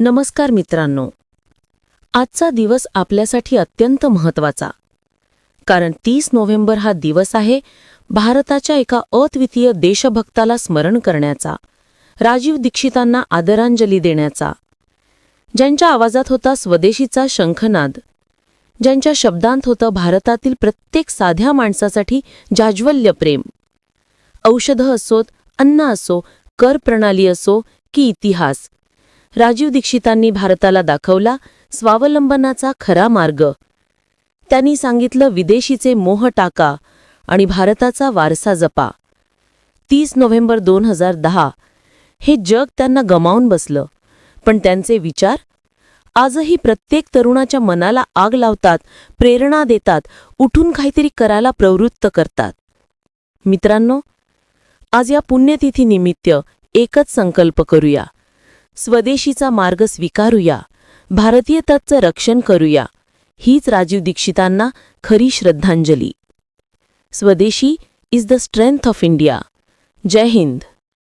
नमस्कार मित्रांनो. आजचा दिवस आपल्यासाठी अत्यंत महत्त्वाचा. कारण तीस नोव्हेंबर हा दिवस आहे भारताच्या एका अद्वितीय देशभक्ताला स्मरण करण्याचा राजीव दीक्षितांना आदरांजली देण्याचा ज्यांच्या आवाजात होता स्वदेशीचा शंखनाद ज्यांच्या शब्दांत होतं भारतातील प्रत्येक साध्या माणसासाठी जाज्वल्य प्रेम. औषधं असोत अन्न असो कर प्रणाली असो की इतिहास राजीव दीक्षितांनी भारताला दाखवला स्वावलंबनाचा खरा मार्ग. त्यांनी सांगितलं विदेशीचे मोह टाका आणि भारताचा वारसा जपा. तीस नोव्हेंबर दोन हजार दहा. हे जग त्यांना गमावून बसलं. पण त्यांचे विचार? आजही प्रत्येक तरुणाच्या मनाला आग लावतात प्रेरणा देतात उठून काहीतरी करायला प्रवृत्त करतात. मित्रांनो आज या पुण्यतिथीनिमित्त एकच संकल्प करूया. स्वदेशीचा मार्ग स्वीकारूया. भारतीयताचं रक्षण करूया. हीच राजीव दीक्षितांना खरी श्रद्धांजली. Swadeshi is the strength of India Jai Hind.